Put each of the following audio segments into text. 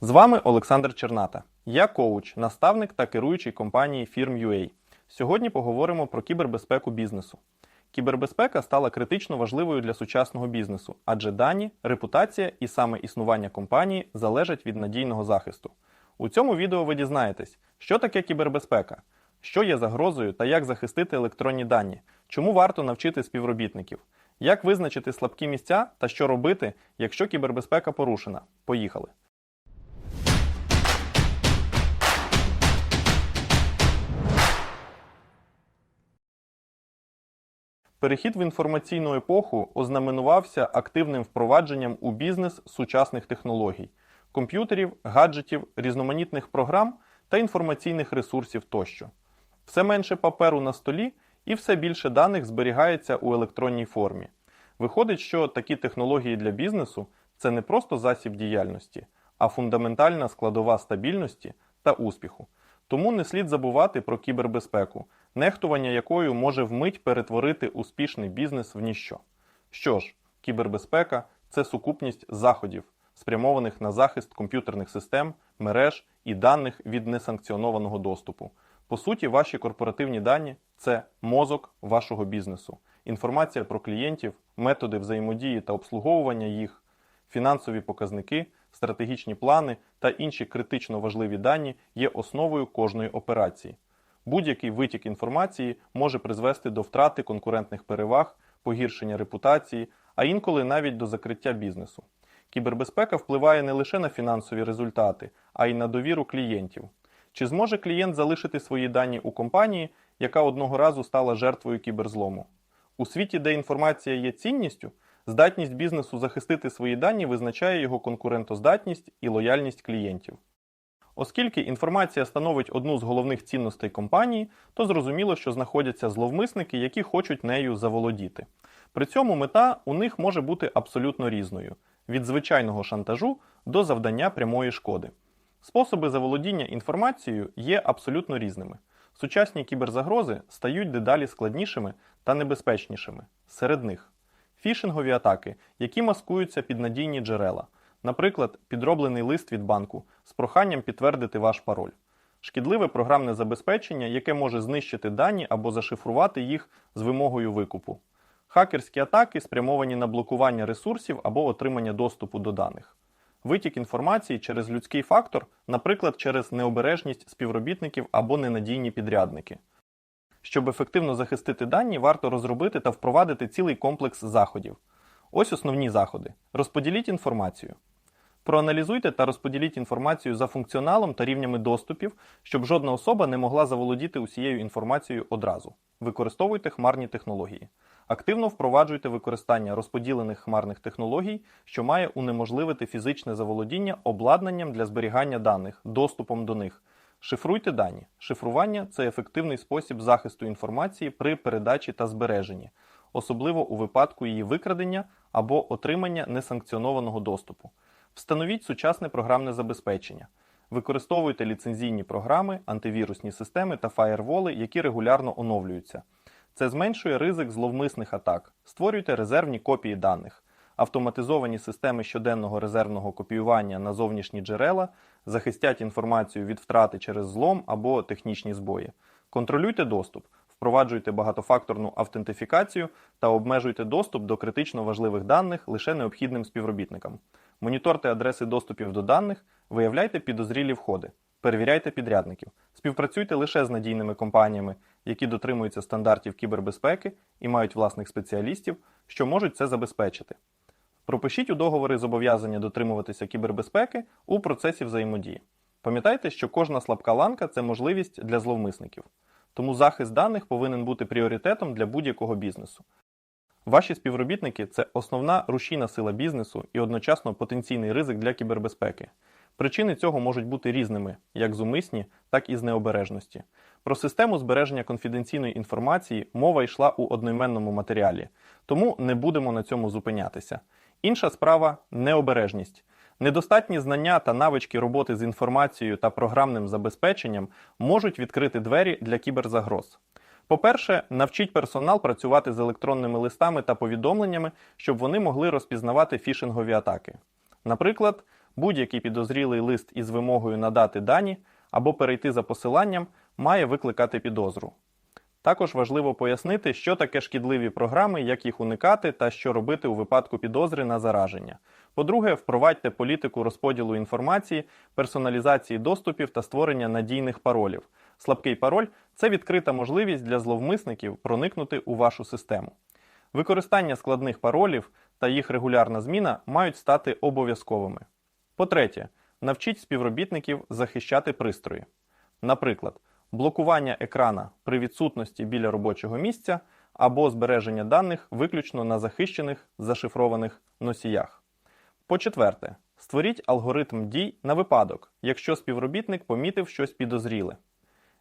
З вами Олександр Черната. Я коуч, наставник та керуючий компанії Firm.ua. Сьогодні поговоримо про кібербезпеку бізнесу. Кібербезпека стала критично важливою для сучасного бізнесу, адже дані, репутація і саме існування компанії залежать від надійного захисту. У цьому відео ви дізнаєтесь, що таке кібербезпека, що є загрозою та як захистити електронні дані, чому варто навчити співробітників, як визначити слабкі місця та що робити, якщо кібербезпека порушена. Поїхали! Перехід в інформаційну епоху ознаменувався активним впровадженням у бізнес сучасних технологій, комп'ютерів, гаджетів, різноманітних програм та інформаційних ресурсів тощо. Все менше паперу на столі і все більше даних зберігається у електронній формі. Виходить, що такі технології для бізнесу це не просто засіб діяльності, а фундаментальна складова стабільності та успіху. Тому не слід забувати про кібербезпеку, нехтування якою може вмить перетворити успішний бізнес в ніщо. Що ж, кібербезпека це сукупність заходів, спрямованих на захист комп'ютерних систем, мереж і даних від несанкціонованого доступу. По суті, ваші корпоративні дані це мозок вашого бізнесу, інформація про клієнтів, методи взаємодії та обслуговування їх, фінансові показники, стратегічні плани та інші критично важливі дані є основою кожної операції. Будь-який витік інформації може призвести до втрати конкурентних переваг, погіршення репутації, а інколи навіть до закриття бізнесу. Кібербезпека впливає не лише на фінансові результати, а й на довіру клієнтів. Чи зможе клієнт залишити свої дані у компанії, яка одного разу стала жертвою кіберзлому? У світі, де інформація є цінністю, здатність бізнесу захистити свої дані визначає його конкурентоздатність і лояльність клієнтів. Оскільки інформація становить одну з головних цінностей компанії, то зрозуміло, що знаходяться зловмисники, які хочуть нею заволодіти. При цьому мета у них може бути абсолютно різною: від звичайного шантажу до завдання прямої шкоди. Способи заволодіння інформацією є абсолютно різними. Сучасні кіберзагрози стають дедалі складнішими та небезпечнішими. Серед них фішингові атаки, які маскуються під надійні джерела, наприклад, підроблений лист від банку з проханням підтвердити ваш пароль, шкідливе програмне забезпечення, яке може знищити дані або зашифрувати їх з вимогою викупу, хакерські атаки, спрямовані на блокування ресурсів або отримання доступу до даних. Витік інформації через людський фактор, наприклад, через необережність співробітників або ненадійні підрядники. Щоб ефективно захистити дані, варто розробити та впровадити цілий комплекс заходів. Ось основні заходи. Розподіліть інформацію. Проаналізуйте та розподіліть інформацію за функціоналом та рівнями доступів, щоб жодна особа не могла заволодіти усією інформацією одразу. Використовуйте хмарні технології. Активно впроваджуйте використання розподілених хмарних технологій, що має унеможливити фізичне заволодіння обладнанням для зберігання даних, доступом до них. Шифруйте дані. Шифрування це ефективний спосіб захисту інформації при передачі та збереженні, особливо у випадку її викрадення або отримання несанкціонованого доступу. Встановіть сучасне програмне забезпечення. Використовуйте ліцензійні програми, антивірусні системи та фаєрволи, які регулярно оновлюються. Це зменшує ризик зловмисних атак. Створюйте резервні копії даних. Автоматизовані системи щоденного резервного копіювання на зовнішні джерела захистять інформацію від втрати через злом або технічні збої. Контролюйте доступ, впроваджуйте багатофакторну автентифікацію та обмежуйте доступ до критично важливих даних лише необхідним співробітникам. Моніторте адреси доступів до даних, виявляйте підозрілі входи, перевіряйте підрядників, співпрацюйте лише з надійними компаніями, які дотримуються стандартів кібербезпеки і мають власних спеціалістів, що можуть це забезпечити. Пропишіть у договори зобов'язання дотримуватися кібербезпеки у процесі взаємодії. Пам'ятайте, що кожна слабка ланка це можливість для зловмисників. Тому захист даних повинен бути пріоритетом для будь-якого бізнесу. Ваші співробітники це основна рушійна сила бізнесу і одночасно потенційний ризик для кібербезпеки. Причини цього можуть бути різними, як зумисні, так і з необережності. Про систему збереження конфіденційної інформації мова йшла у одноіменному матеріалі, тому не будемо на цьому зупинятися. Інша справа необережність. Недостатні знання та навички роботи з інформацією та програмним забезпеченням можуть відкрити двері для кіберзагроз. По-перше, навчіть персонал працювати з електронними листами та повідомленнями, щоб вони могли розпізнавати фішингові атаки. Наприклад, будь-який підозрілий лист із вимогою надати дані або перейти за посиланням має викликати підозру. Також важливо пояснити, що таке шкідливі програми, як їх уникати та що робити у випадку підозри на зараження. По-друге, впровадьте політику розподілу інформації, персоналізації доступів та створення надійних паролів. Слабкий пароль це відкрита можливість для зловмисників проникнути у вашу систему. Використання складних паролів та їх регулярна зміна мають стати обов'язковими. По-третє, навчіть співробітників захищати пристрої. Наприклад, блокування екрана при відсутності біля робочого місця або збереження даних виключно на захищених зашифрованих носіях. По-четверте, створіть алгоритм дій на випадок, якщо співробітник помітив щось підозріле.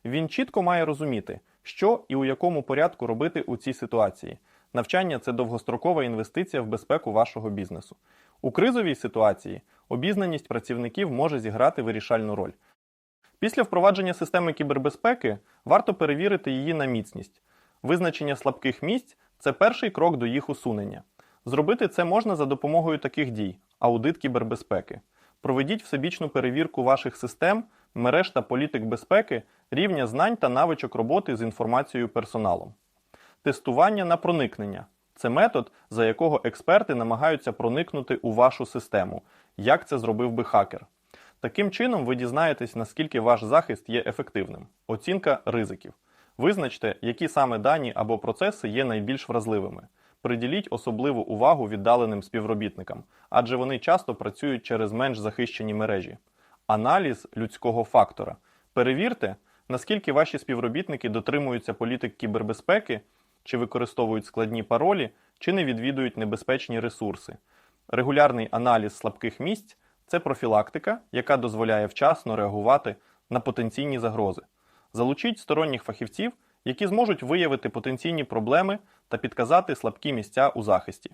Він чітко має розуміти, що і у якому порядку робити у цій ситуації. Навчання це довгострокова інвестиція в безпеку вашого бізнесу. У кризовій ситуації обізнаність працівників може зіграти вирішальну роль. Після впровадження системи кібербезпеки варто перевірити її на міцність. Визначення слабких місць це перший крок до їх усунення. Зробити це можна за допомогою таких дій: аудит кібербезпеки. Проведіть всебічну перевірку ваших систем, мереж та політик безпеки, рівня знань та навичок роботи з інформацією персоналом. Тестування на проникнення це метод, за якого експерти намагаються проникнути у вашу систему, як це зробив би хакер. Таким чином, ви дізнаєтесь, наскільки ваш захист є ефективним. Оцінка ризиків. Визначте, які саме дані або процеси є найбільш вразливими. Приділіть особливу увагу віддаленим співробітникам, адже вони часто працюють через менш захищені мережі. Аналіз людського фактора. Перевірте, наскільки ваші співробітники дотримуються політик кібербезпеки, чи використовують складні паролі, чи не відвідують небезпечні ресурси. Регулярний аналіз слабких місць це профілактика, яка дозволяє вчасно реагувати на потенційні загрози. Залучіть сторонніх фахівців, які зможуть виявити потенційні проблеми та підказати слабкі місця у захисті.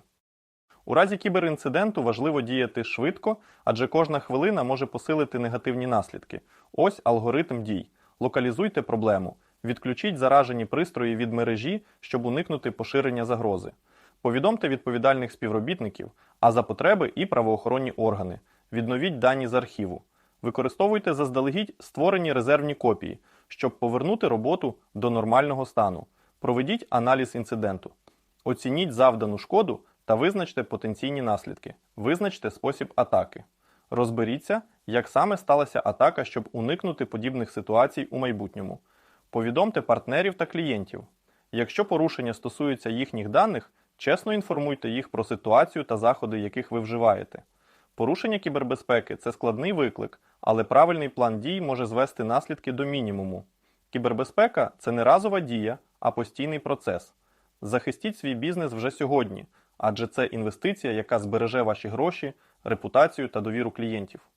У разі кіберінциденту важливо діяти швидко, адже кожна хвилина може посилити негативні наслідки. Ось алгоритм дій. Локалізуйте проблему, відключіть заражені пристрої від мережі, щоб уникнути поширення загрози. Повідомте відповідальних співробітників, а за потреби і правоохоронні органи. Відновіть дані з архіву. Використовуйте заздалегідь створені резервні копії, щоб повернути роботу до нормального стану. Проведіть аналіз інциденту. Оцініть завдану шкоду та визначте потенційні наслідки. Визначте спосіб атаки. Розберіться, як саме сталася атака, щоб уникнути подібних ситуацій у майбутньому. Повідомте партнерів та клієнтів. Якщо порушення стосуються їхніх даних, чесно інформуйте їх про ситуацію та заходи, яких ви вживаєте. Порушення кібербезпеки це складний виклик, але правильний план дій може звести наслідки до мінімуму. Кібербезпека це не разова дія, а постійний процес. Захистіть свій бізнес вже сьогодні, адже це інвестиція, яка збереже ваші гроші, репутацію та довіру клієнтів.